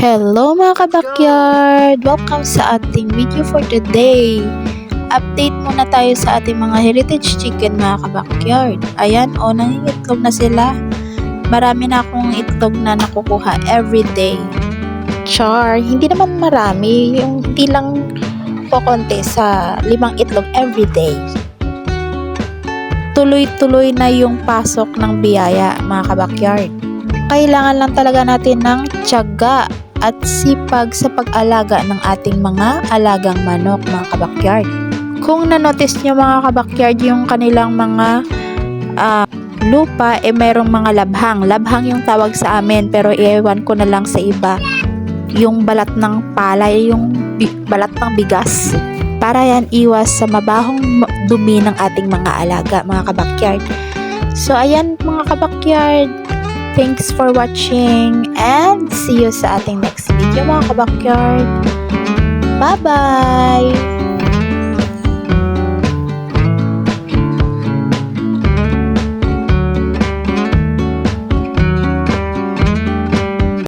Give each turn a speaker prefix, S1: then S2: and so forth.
S1: Hello mga kabakyard! Welcome sa ating video for today. Update muna tayo sa ating mga heritage chicken mga kabakyard. Ayan, o, nangingitlog na sila. Marami na akong itlog na nakukuha everyday. Char, hindi naman marami. Yung hindi lang po konti sa limang itlog everyday. Tuloy-tuloy na yung pasok ng biyaya mga kabakyard kailangan lang talaga natin ng tiyaga at sipag sa pag-alaga ng ating mga alagang manok, mga kabakyard. Kung na-notice nyo mga kabakyard yung kanilang mga ah, lupa, eh merong mga labhang. Labhang yung tawag sa amin, pero iwan ko na lang sa iba. Yung balat ng palay, yung balat ng bigas. Para yan iwas sa mabahong ma- dumi ng ating mga alaga, mga kabakyard. So, ayan mga kabakyard. Thanks for watching and see you sa ating next video mga kabakyard. Bye-bye!